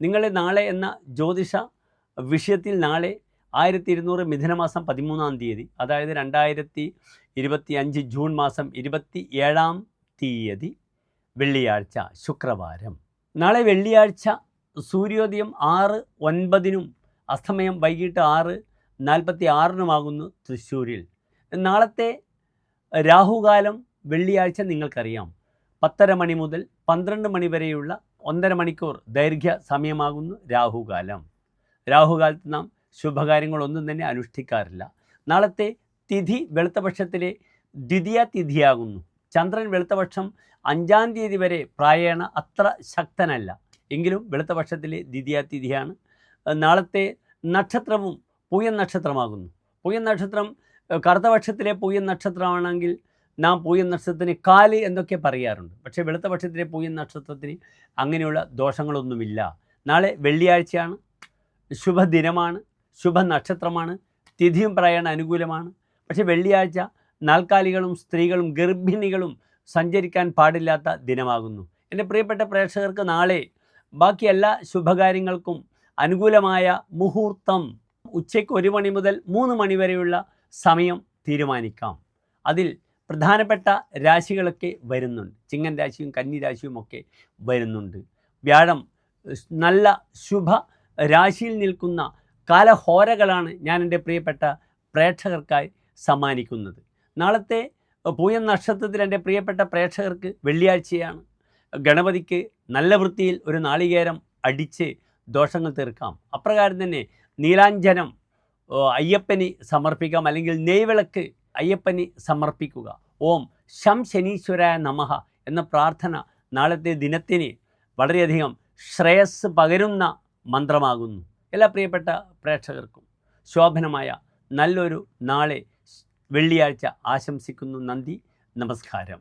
നിങ്ങളെ നാളെ എന്ന ജ്യോതിഷ വിഷയത്തിൽ നാളെ ആയിരത്തി ഇരുന്നൂറ് മിഥുനമാസം പതിമൂന്നാം തീയതി അതായത് രണ്ടായിരത്തി ഇരുപത്തി അഞ്ച് ജൂൺ മാസം ഇരുപത്തി ഏഴാം തീയതി വെള്ളിയാഴ്ച ശുക്രവാരം. നാളെ വെള്ളിയാഴ്ച സൂര്യോദയം ആറ് ഒൻപതിനും അസ്തമയം വൈകിട്ട് ആറ് നാൽപ്പത്തി ആറിനുമാകുന്നു തൃശ്ശൂരിൽ. നാളത്തെ രാഹുകാലം വെള്ളിയാഴ്ച നിങ്ങൾക്കറിയാം. പത്തര മണി മുതൽ പന്ത്രണ്ട് മണി വരെയുള്ള ഒന്നര മണിക്കൂർ ദൈർഘ്യ സമയമാകുന്നു രാഹുകാലം. രാഹുകാലത്ത് നാം ശുഭകാര്യങ്ങളൊന്നും തന്നെ അനുഷ്ഠിക്കാറില്ല. നാളത്തെ തിഥി വെളുത്തപക്ഷത്തിലെ ദ്വിതീയ തിഥിയാകുന്നു. ചന്ദ്രൻ വെളുത്തപക്ഷം അഞ്ചാം തീയതി വരെ പ്രായേണ അത്ര ശക്തനല്ല. എങ്കിലും വെളുത്തപക്ഷത്തിലെ ദ്വിതീയ തിഥിയാണ്. നാളത്തെ നക്ഷത്രവും പൂയൻ നക്ഷത്രമാകുന്നു. പൂയൻ നക്ഷത്രം കറുത്തപക്ഷത്തിലെ പൂയൻ നക്ഷത്രമാണെങ്കിൽ നാം പൂയം നക്ഷത്രത്തിന് കാൽ എന്നൊക്കെ പറയാറുണ്ട്. പക്ഷേ വെളുത്ത പക്ഷത്തിലെ പൂയം നക്ഷത്രത്തിന് അങ്ങനെയുള്ള ദോഷങ്ങളൊന്നുമില്ല. നാളെ വെള്ളിയാഴ്ചയാണ്. ശുഭദിനമാണ്. ശുഭനക്ഷത്രമാണ്. തിഥിയും പറയാൻ അനുകൂലമാണ്. പക്ഷേ വെള്ളിയാഴ്ച നാൽക്കാലികളും സ്ത്രീകളും ഗർഭിണികളും സഞ്ചരിക്കാൻ പാടില്ലാത്ത ദിനമാകുന്നു. എന്റെ പ്രിയപ്പെട്ട പ്രേക്ഷകർക്ക് നാളെ ബാക്കി എല്ലാ ശുഭകാര്യങ്ങൾക്കും അനുകൂലമായ മുഹൂർത്തം. ഉച്ചയ്ക്ക് ഒരു മണി മുതൽ മൂന്ന് മണി വരെയുള്ള സമയം തീരുമാനിക്കാം. അതിൽ പ്രധാനപ്പെട്ട രാശികളൊക്കെ വരുന്നുണ്ട്. ചിങ്ങൻ രാശിയും കന്നി രാശിയും ഒക്കെ വരുന്നുണ്ട്. വ്യാഴം നല്ല ശുഭ രാശിയിൽ നിൽക്കുന്ന കാലഹോരകളാണ് ഞാൻ എന്റെ പ്രിയപ്പെട്ട പ്രേക്ഷകർക്കായി സമ്മാനിക്കുന്നത്. നാളത്തെ പൂയം നക്ഷത്രത്തിൽ എന്റെ പ്രിയപ്പെട്ട പ്രേക്ഷകർക്ക് വെള്ളിയാഴ്ചയാണ്. ഗണപതിക്ക് നല്ല വൃത്തിയിൽ ഒരു നാളികേരം അടിച്ച് ദോഷങ്ങൾ തീർക്കാം. അപ്രകാരം തന്നെ നീലാഞ്ജനം അയ്യപ്പനി സമർപ്പിക്കാം. അല്ലെങ്കിൽ നെയ്വിളക്ക് അയ്യപ്പന് സമർപ്പിക്കുക. ഓം ശം ശനീശ്വരായ നമഹ എന്ന പ്രാർത്ഥന നാളത്തെ ദിനത്തിന് വളരെയധികം ശ്രേയസ് പകരുന്ന മന്ത്രമാകുന്നു. എല്ലാ പ്രിയപ്പെട്ട പ്രേക്ഷകർക്കും ശോഭനമായ നല്ലൊരു നാളെ വെള്ളിയാഴ്ച ആശംസിക്കുന്നു നന്ദി നമസ്കാരം.